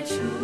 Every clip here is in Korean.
내주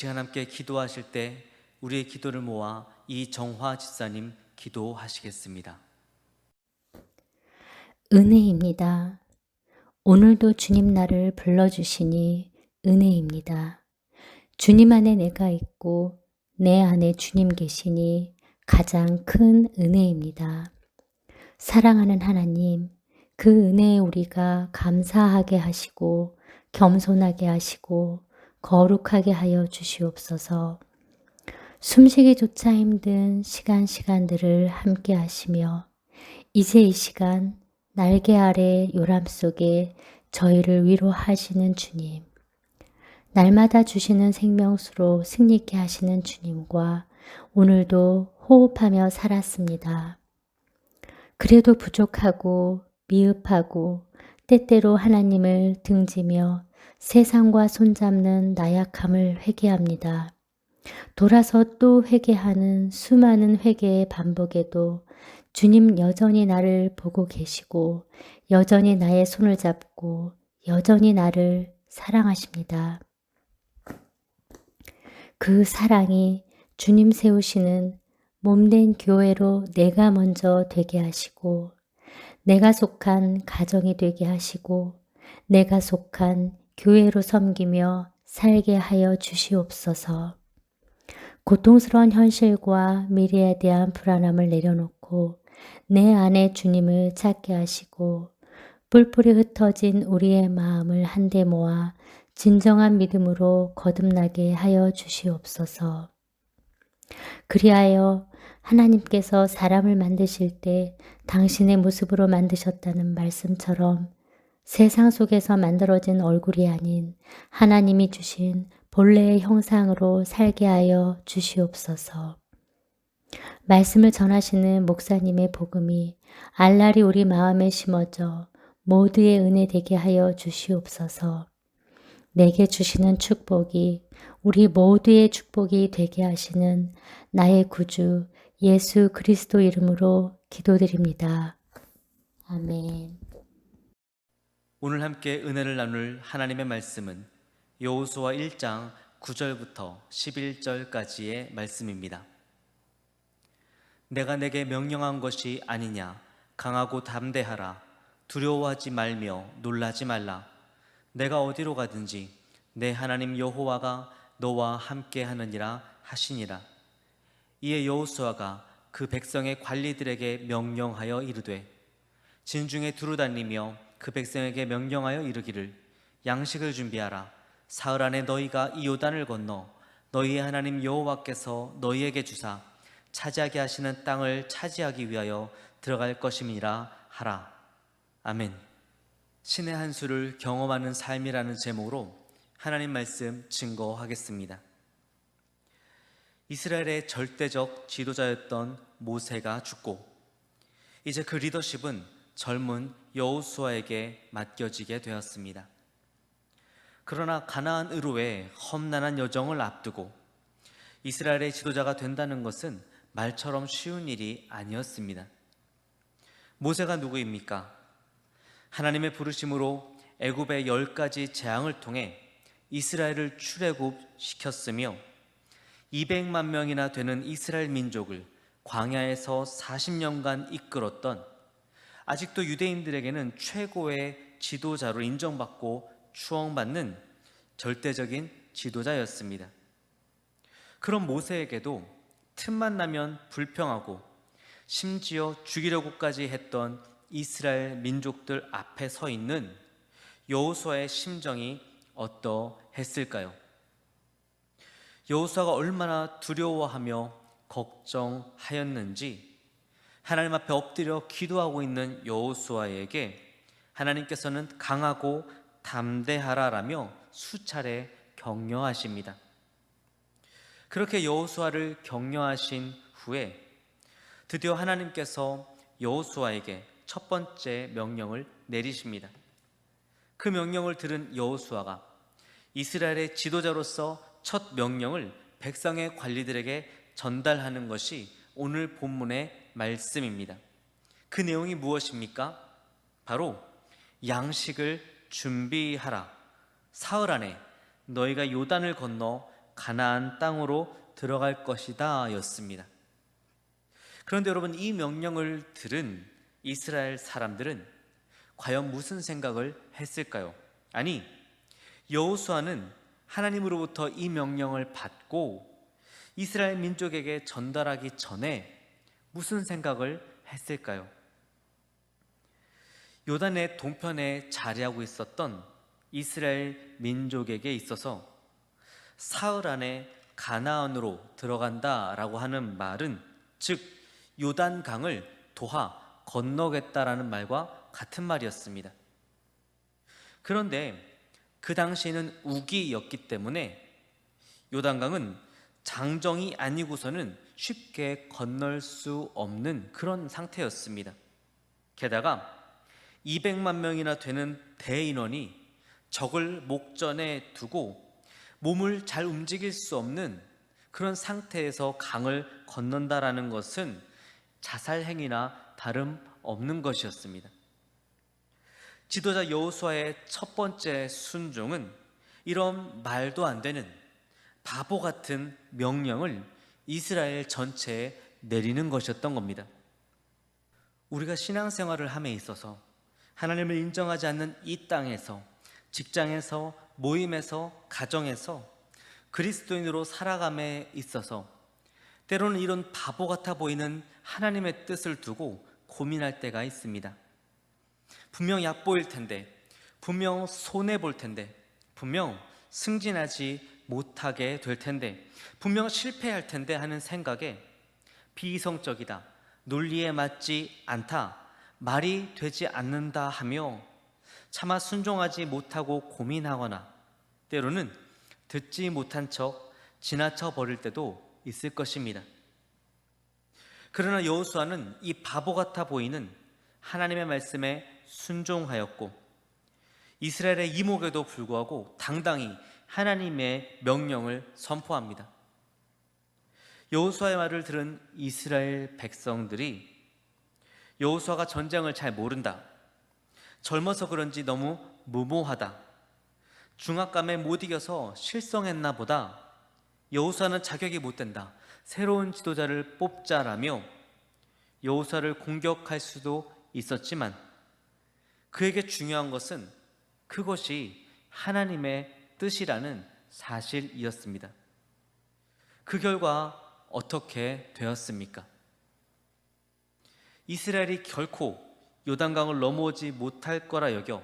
시간 함께 기도하실 때 우리의 기도를 모아 이정화 집사님 기도하시겠습니다. 은혜입니다. 오늘도 주님 나를 불러주시니 은혜입니다. 주님 안에 내가 있고 내 안에 주님 계시니 가장 큰 은혜입니다. 사랑하는 하나님, 그 은혜에 우리가 감사하게 하시고 겸손하게 하시고 거룩하게 하여 주시옵소서. 숨쉬기조차 힘든 시간 시간들을 함께 하시며 이제 이 시간 날개 아래 요람 속에 저희를 위로하시는 주님, 날마다 주시는 생명수로 승리케 하시는 주님과 오늘도 호흡하며 살았습니다. 그래도 부족하고 미흡하고 때때로 하나님을 등지며 세상과 손잡는 나약함을 회개합니다. 돌아서 또 회개하는 수많은 회개의 반복에도 주님 여전히 나를 보고 계시고 여전히 나의 손을 잡고 여전히 나를 사랑하십니다. 그 사랑이 주님 세우시는 몸된 교회로 내가 먼저 되게 하시고 내가 속한 가정이 되게 하시고 내가 속한 교회로 섬기며 살게 하여 주시옵소서. 고통스러운 현실과 미래에 대한 불안함을 내려놓고 내 안에 주님을 찾게 하시고 뿔뿔이 흩어진 우리의 마음을 한데 모아 진정한 믿음으로 거듭나게 하여 주시옵소서. 그리하여 하나님께서 사람을 만드실 때 당신의 모습으로 만드셨다는 말씀처럼 세상 속에서 만들어진 얼굴이 아닌 하나님이 주신 본래의 형상으로 살게 하여 주시옵소서. 말씀을 전하시는 목사님의 복음이 알랄이 우리 마음에 심어져 모두의 은혜 되게 하여 주시옵소서. 내게 주시는 축복이 우리 모두의 축복이 되게 하시는 나의 구주 예수 그리스도 이름으로 기도드립니다. 아멘. 오늘 함께 은혜를 나눌 하나님의 말씀은 여호수아 1장 9절부터 11절까지의 말씀입니다. 내가 내게 명령한 것이 아니냐. 강하고 담대하라. 두려워하지 말며 놀라지 말라. 내가 어디로 가든지 내 하나님 여호와가 너와 함께 하느니라 하시니라. 이에 여호수아가 그 백성의 관리들에게 명령하여 이르되 진중에 두루 다니며 그 백성에게 명령하여 이르기를 양식을 준비하라. 사흘 안에 너희가 이 요단을 건너 너희의 하나님 여호와께서 너희에게 주사 차지하게 하시는 땅을 차지하기 위하여 들어갈 것임이라 하라. 아멘. 신의 한 수를 경험하는 삶이라는 제목으로 하나님 말씀 증거하겠습니다. 이스라엘의 절대적 지도자였던 모세가 죽고 이제 그 리더십은 젊은 여호수아에게 맡겨지게 되었습니다. 그러나 가나안 의로의 험난한 여정을 앞두고 이스라엘의 지도자가 된다는 것은 말처럼 쉬운 일이 아니었습니다. 모세가 누구입니까? 하나님의 부르심으로 애굽의 열 가지 재앙을 통해 이스라엘을 출애굽시켰으며 200만 명이나 되는 이스라엘 민족을 광야에서 40년간 이끌었던 아직도 유대인들에게는 최고의 지도자로 인정받고 추앙받는 절대적인 지도자였습니다. 그런 모세에게도 틈만 나면 불평하고 심지어 죽이려고까지 했던 이스라엘 민족들 앞에 서 있는 여호수아의 심정이 어떠했을까요? 여호수아가 얼마나 두려워하며 걱정하였는지 하나님 앞에 엎드려 기도하고 있는 여호수아에게 하나님께서는 강하고 담대하라라며 수차례 격려하십니다. 그렇게 여호수아를 격려하신 후에 드디어 하나님께서 여호수아에게 첫 번째 명령을 내리십니다. 그 명령을 들은 여호수아가 이스라엘의 지도자로서 첫 명령을 백성의 관리들에게 전달하는 것이 오늘 본문의 말씀입니다. 그 내용이 무엇입니까? 바로 양식을 준비하라. 사흘 안에 너희가 요단을 건너 가나안 땅으로 들어갈 것이다 였습니다. 그런데 여러분 이 명령을 들은 이스라엘 사람들은 과연 무슨 생각을 했을까요? 아니 여호수아는 하나님으로부터 이 명령을 받고 이스라엘 민족에게 전달하기 전에 무슨 생각을 했을까요? 요단의 동편에 자리하고 있었던 이스라엘 민족에게 있어서 사흘 안에 가나안으로 들어간다라고 하는 말은 즉 요단강을 도하 건너겠다라는 말과 같은 말이었습니다. 그런데 그 당시에는 우기였기 때문에 요단강은 장정이 아니고서는 쉽게 건널 수 없는 그런 상태였습니다. 게다가 200만 명이나 되는 대인원이 적을 목전에 두고 몸을 잘 움직일 수 없는 그런 상태에서 강을 건넌다라는 것은 자살 행위나 다름 없는 것이었습니다. 지도자 여호수아의 첫 번째 순종은 이런 말도 안 되는 바보 같은 명령을 이스라엘 전체에 내리는 것이었던 겁니다. 우리가 신앙생활을 함에 있어서 하나님을 인정하지 않는 이 땅에서 직장에서 모임에서 가정에서 그리스도인으로 살아감에 있어서 때로는 이런 바보 같아 보이는 하나님의 뜻을 두고 고민할 때가 있습니다. 분명 약보일 텐데, 분명 손해 볼 텐데, 분명 승진하지 못하게 될 텐데, 분명 실패할 텐데 하는 생각에 비이성적이다, 논리에 맞지 않다, 말이 되지 않는다 하며 차마 순종하지 못하고 고민하거나 때로는 듣지 못한 척 지나쳐 버릴 때도 있을 것입니다. 그러나 여호수아는 이 바보 같아 보이는 하나님의 말씀에 순종하였고 이스라엘의 이목에도 불구하고 당당히 하나님의 명령을 선포합니다. 여호수아의 말을 들은 이스라엘 백성들이 여호수아가 전쟁을 잘 모른다. 젊어서 그런지 너무 무모하다. 중압감에 못 이겨서 실성했나 보다. 여호수아는 자격이 못 된다. 새로운 지도자를 뽑자라며 여호수아를 공격할 수도 있었지만 그에게 중요한 것은 그것이 하나님의 뜻이라는 사실이었습니다. 그 결과 어떻게 되었습니까? 이스라엘이 결코 요단강을 넘어오지 못할 거라 여겨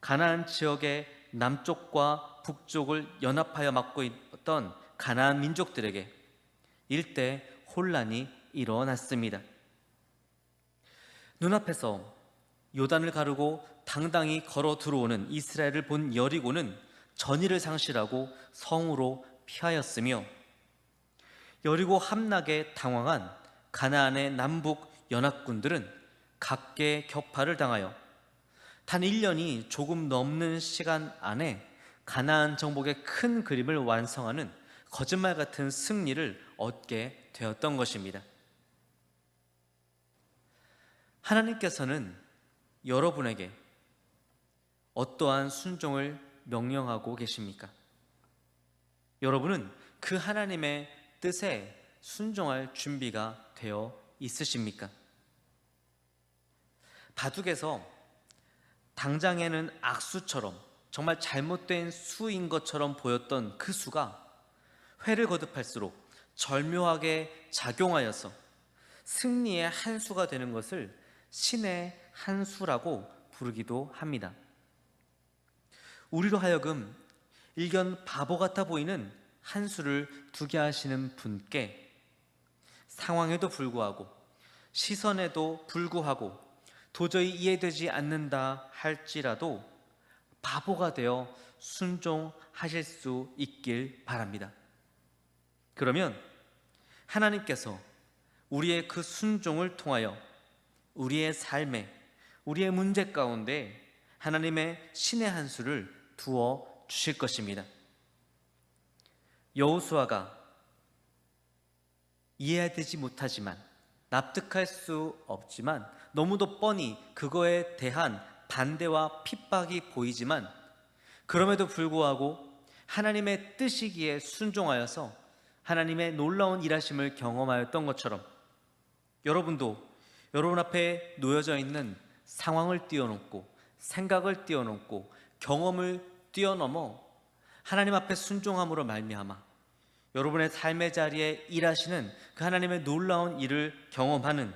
가나안 지역의 남쪽과 북쪽을 연합하여 맡고 있던 가나안 민족들에게 일대 혼란이 일어났습니다. 눈앞에서 요단을 가르고 당당히 걸어 들어오는 이스라엘을 본 여리고는 전의를 상실하고 성으로 피하였으며 여리고 함락에 당황한 가나안의 남북 연합군들은 각계 격파를 당하여 단 1년이 조금 넘는 시간 안에 가나안 정복의 큰 그림을 완성하는 거짓말 같은 승리를 얻게 되었던 것입니다. 하나님께서는 여러분에게 어떠한 순종을 명령하고 계십니까? 여러분은 그 하나님의 뜻에 순종할 준비가 되어 있으십니까? 바둑에서 당장에는 악수처럼 정말 잘못된 수인 것처럼 보였던 그 수가 회를 거듭할수록 절묘하게 작용하여서 승리의 한 수가 되는 것을 신의 한 수라고 부르기도 합니다. 우리로 하여금 일견 바보 같아 보이는 한 수를 두게 하시는 분께 상황에도 불구하고 시선에도 불구하고 도저히 이해되지 않는다 할지라도 바보가 되어 순종하실 수 있길 바랍니다. 그러면 하나님께서 우리의 그 순종을 통하여 우리의 삶에 우리의 문제 가운데 하나님의 신의 한 수를 두어 주실 것입니다. 여호수아가 이해되지 못하지만 납득할 수 없지만 너무도 뻔히 그거에 대한 반대와 핍박이 보이지만 그럼에도 불구하고 하나님의 뜻이기에 순종하여서 하나님의 놀라운 일하심을 경험하였던 것처럼 여러분도 여러분 앞에 놓여져 있는 상황을 뛰어넘고 생각을 뛰어넘고 경험을 뛰어넘어 하나님 앞에 순종함으로 말미암아 여러분의 삶의 자리에 일하시는 그 하나님의 놀라운 일을 경험하는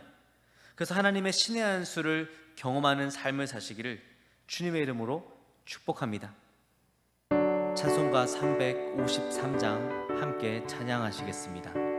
그래서 하나님의 신의 한 수를 경험하는 삶을 사시기를 주님의 이름으로 축복합니다. 찬송가 353장 함께 찬양하시겠습니다.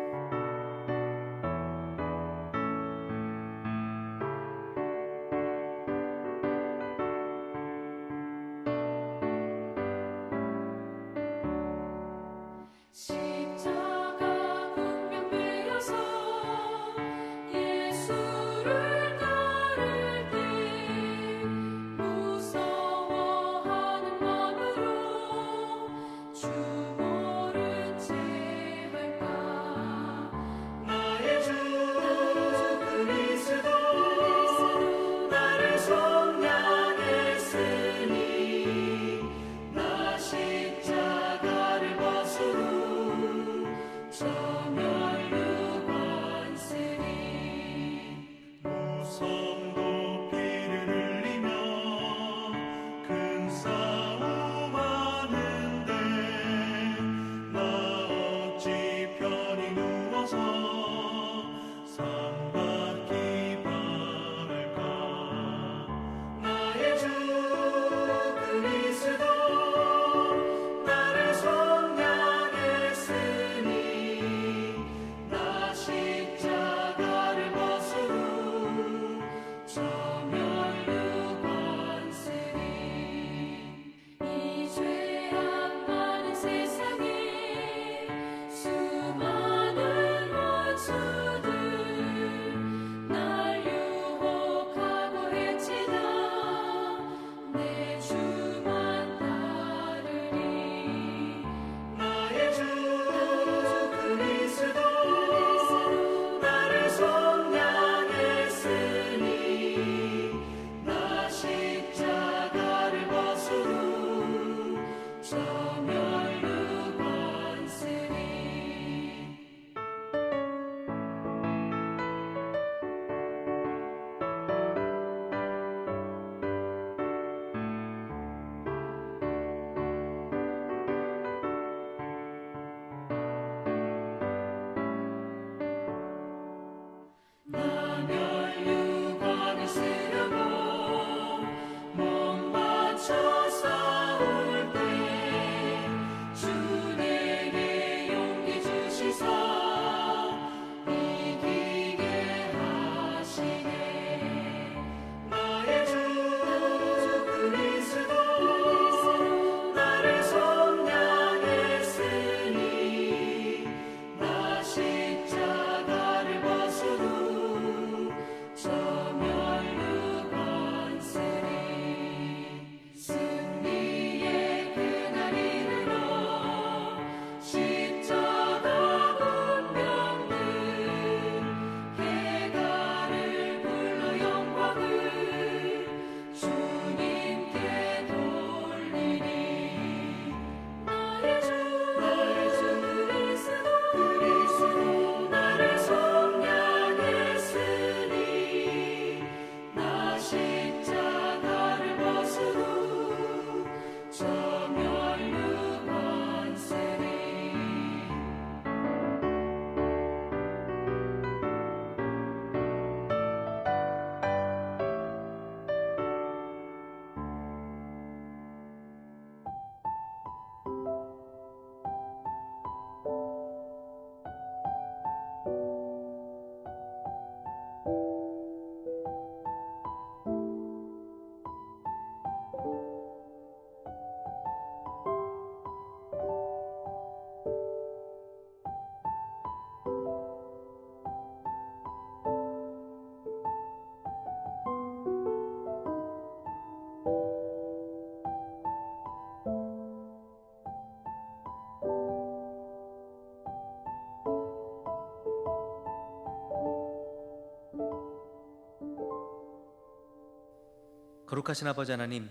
거룩하신 아버지 하나님,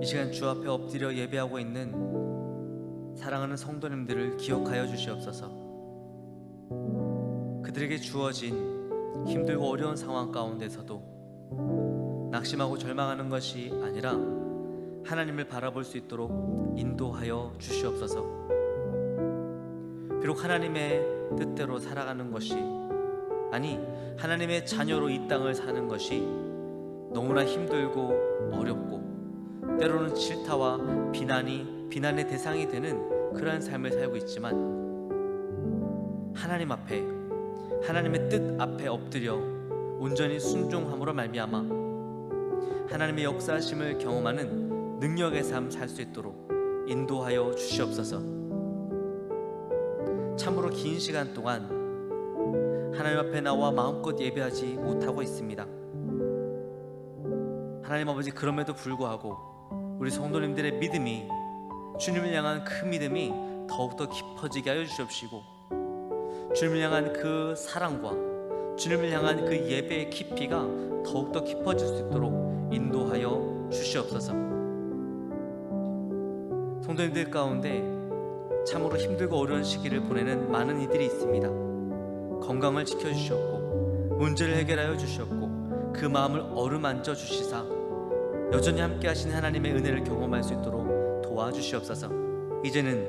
이 시간 주 앞에 엎드려 예배하고 있는 사랑하는 성도님들을 기억하여 주시옵소서. 그들에게 주어진 힘들고 어려운 상황 가운데서도 낙심하고 절망하는 것이 아니라 하나님을 바라볼 수 있도록 인도하여 주시옵소서. 비록 하나님의 뜻대로 살아가는 것이 아니 하나님의 자녀로 이 땅을 사는 것이 너무나 힘들고 어렵고 때로는 질타와 비난이 비난의 대상이 되는 그러한 삶을 살고 있지만 하나님 앞에 하나님의 뜻 앞에 엎드려 온전히 순종함으로 말미암아 하나님의 역사하심을 경험하는 능력의 삶 살 수 있도록 인도하여 주시옵소서. 참으로 긴 시간 동안 하나님 앞에 나와 마음껏 예배하지 못하고 있습니다. 하나님 아버지 그럼에도 불구하고 우리 성도님들의 믿음이 주님을 향한 그 믿음이 더욱더 깊어지게 하여 주시옵시고 주님을 향한 그 사랑과 주님을 향한 그 예배의 깊이가 더욱더 깊어질 수 있도록 인도하여 주시옵소서. 성도님들 가운데 참으로 힘들고 어려운 시기를 보내는 많은 이들이 있습니다. 건강을 지켜주셨고 문제를 해결하여 주셨고 그 마음을 어루만져 주시사 여전히 함께 하신 하나님의 은혜를 경험할 수 있도록 도와주시옵소서. 이제는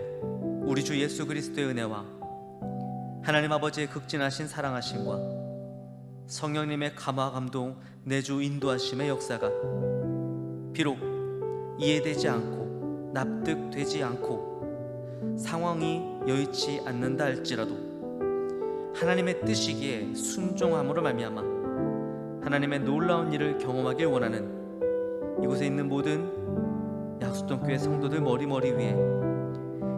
우리 주 예수 그리스도의 은혜와 하나님 아버지의 극진하신 사랑하심과 성령님의 감화 감동 내주 인도하심의 역사가 비록 이해되지 않고 납득되지 않고 상황이 여의치 않는다 할지라도 하나님의 뜻이기에 순종함으로 말미암아 하나님의 놀라운 일을 경험하길 원하는 이곳에 있는 모든 약수동 교회 성도들 머리머리 위에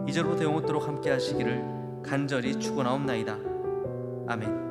이제로부터 영원토록 함께 하시기를 간절히 축원하옵나이다. 아멘.